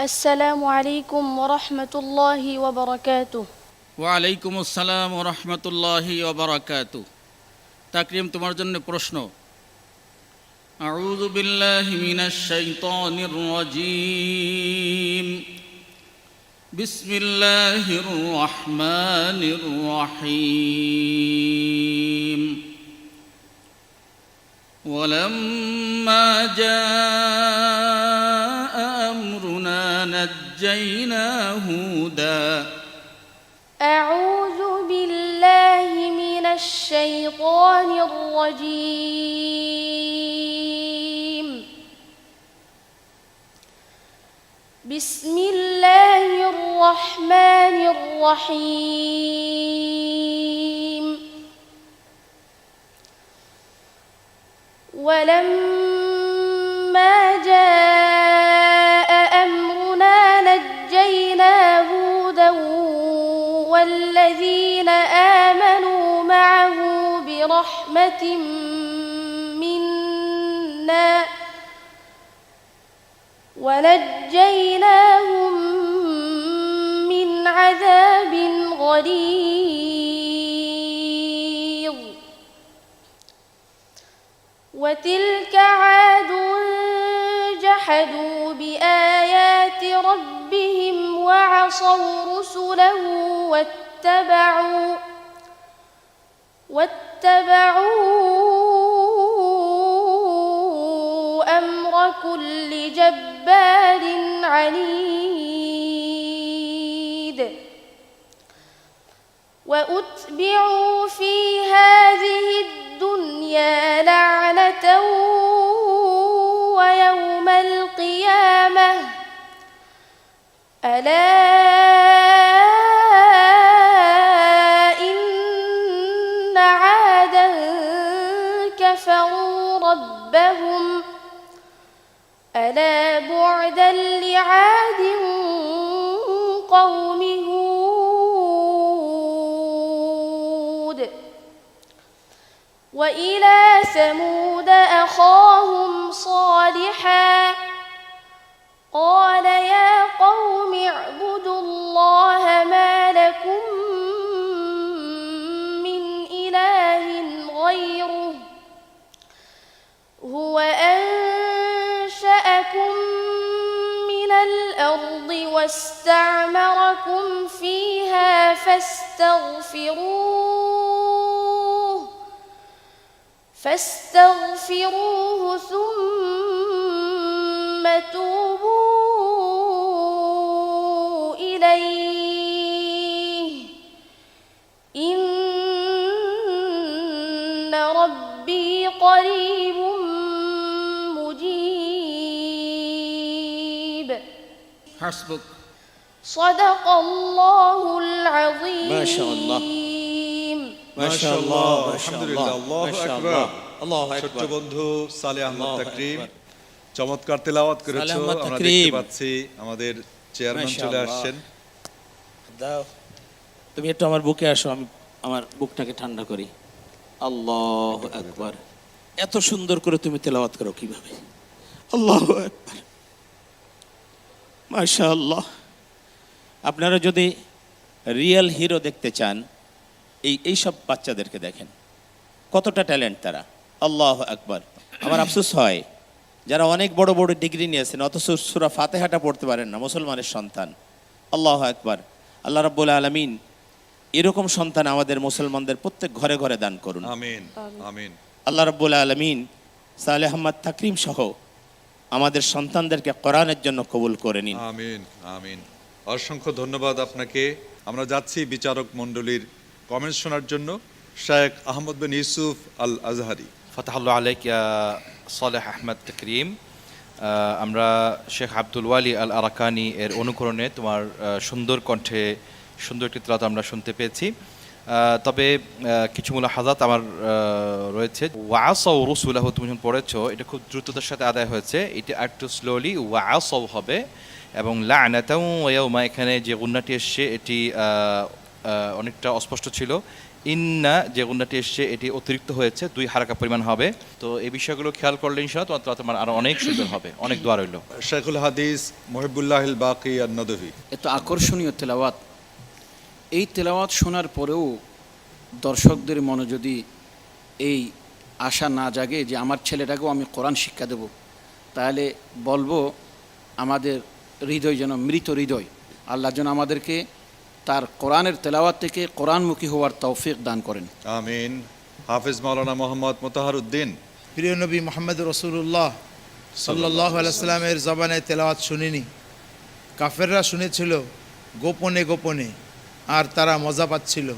السلام عليكم ورحمة الله وبركاته ওয়ালাইকুম আসসালাম রহমতুল্লাহি ওবরাকাতু তাকরিম তোমার জন্য প্রশ্ন আউযু বিল্লাহি মিনাশ শাইতানির রাজিম বিসমিল্লাহির রহমানির রহিম ولما جاء نجينا هودا. أعوذ بالله من الشيطان الرجيم. بسم الله الرحمن الرحيم. ولما جاء منا ونجيناهم من عذاب غليظ. وتلك عاد جحدوا بآيات ربهم وعصوا رسله واتبعوا واتبعوا أمر كل جبار عنيد. وأتبعوا في هذه الدنيا لعنة ويوم القيامة. ألا ألا بعدا لعاد قوم هود وإلى ثمود أخاهم صالحا واستعمركم فيها فاستغفروه فاستغفروه ثم توبوا হাসবুক صدق الله العظيم ما شاء الله। মাশাআল্লাহ আলহামদুলিল্লাহ আল্লাহু আকবার আল্লাহু ছোট্ট আকবার বন্ধু সালে আহমদ আল্লাহু তাকরিম আকবার। চমৎকার তেলাওয়াত সালেহ করেছো আহমদ আমরা তাকরিম। দেখতে পাচ্ছি আমাদের চেয়ারম্যান চলে মাশাআল্লাহ। আসছেন দাও তুমি একটু আমার বুকে আসো আমি আমার বুকটাকে ঠান্ডা করি আল্লাহ আকবার এত সুন্দর করে তুমি তেলাওয়াত করো কিভাবে আল্লাহ আকবার মাশাআল্লাহ। আপনারা যদি রিয়েল হিরো দেখতে চান এই এই সব বাচ্চাদেরকে দেখেন। কতটা ট্যালেন্ট তারা। আল্লাহ আকবার। আমার আফসোস হয় যারা অনেক বড় বড় ডিগ্রি নিয়েছেন অথচ সুরা ফাতেহাটা পড়তে পারেন না মুসলমানের সন্তান। আল্লাহ আকবার। আল্লাহ রাব্বুল আলমিন এরকম সন্তান আমাদের মুসলমানদের প্রত্যেক ঘরে ঘরে দান করুন। আমিন আমিন। আল্লাহ রাব্বুল আলমিন সালে আহমদ তাকরিম সহ আমাদের সন্তানদেরকে কোরআনের জন্য কবুল করে নিন। আমিন আমিন। অসংখ্য ধন্যবাদ আপনাকে। আমরা যাচ্ছি বিচারক মণ্ডলীর কমেন্ট শোনার জন্য। শায়েখ Ahmad bin Yusuf al Azhari Fattah আলাইক ইয়া সালেহ আহমদ তকরিম। আমরা শেখ আব্দুল ওয়ালি আল আরাকানি এর অনুকরণে তোমার সুন্দর কণ্ঠে সুন্দর একটি তেলাওয়াত আমরা শুনতে পেয়েছি। তবে কিছু মূল হাজাত আমার রয়েছে। ওয়াসাউ রসুলাহ তুমি যখন পড়েছো এটা খুব দ্রুততার সাথে আদায় হয়েছে। এটা একটু স্লোলি ওয়াসাউ হবে এবং লানাতাউ ওয়াউমা এখানে যে গুন্নাটি এসছে এটি অনেকটা অস্পষ্ট ছিল। ইন্না যে গুণাটি এসছে এটি অতিরিক্ত হয়েছে দুই হারাকা পরিমাণ হবে। তো এই বিষয়গুলো খেয়াল করলে ইনশাল্লাহ তোমার তোমার- তোমার আরও অনেক সুন্দর হবে অনেক দোয়া রইল। শেখুল হাদিস মহিবুল্লাহ বাকি আর নদভি এত আকর্ষণীয় তেলাওয়াত। এই তেলাওয়াত শোনার পরেও দর্শকদের মনে যদি এই আশা না জাগে যে আমার ছেলেটাকেও আমি কোরআন শিক্ষা দেব তাহলে বলব আমাদের হৃদয় যেন মৃত হৃদয়। আল্লাহ যেন আমাদেরকে তার কোরআনের তেলাওয়াত থেকে কোরআনমুখী হওয়ার তৌফিক দান করেন। আমিন। হাফিজ মাওলানা মোহাম্মদ মোতাহার উদ্দিন প্রিয় নবী মোহাম্মদ রসুল্লাহ সাল্লাহ আলাইস্লামের জবানে তেলাওয়াত শুনিনি। কাফেররা শুনেছিল গোপনে গোপনে। আর তারা মজা পাচ্ছিল।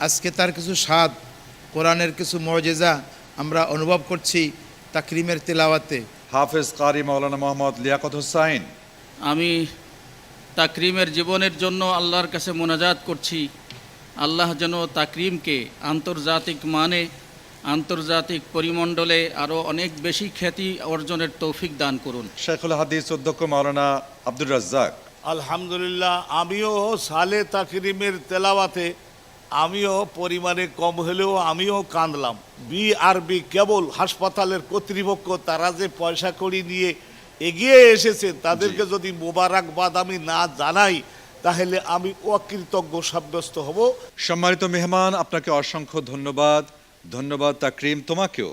আজকে তার কিছু স্বাদ কোরআনের কিছু মজেজা আমরা অনুভব করছি তাকরিমের তেলাওয়াতে। হাফেজ কারি মাওলানা মোহাম্মদ লিয়াকত হুসাইন। আমি তাকরিমের জীবনের জন্য আল্লাহর কাছে মোনাজাত করছি। আল্লাহ যেন তাকরিমকে আন্তর্জাতিক মানে আন্তর্জাতিক পরিমণ্ডলে আরও অনেক বেশি খ্যাতি অর্জনের তৌফিক দান করুন। শেখুল হাদিস অধ্যক্ষ মাওলানা আব্দুর রাজ্জাক। আলহামদুলিল্লাহ আমিও সালে তাকরিমের তেলাওয়াতে আমিও পরিমাণে কম হলেও আমিও কাঁদলাম। বি বিআরবি কেবল হাসপাতালের কর্তৃপক্ষ তারা যে পয়সা কড়ি নিয়ে এগিয়ে এসেছে তাদেরকে যদি মোবারকবাদ আমি না জানাই তাহলে আমি অকৃতজ্ঞ সাব্যস্ত হব। সম্মানিত মেহমান আপনাকে অসংখ্য ধন্যবাদ। ধন্যবাদ তাকরিম তোমাকেও।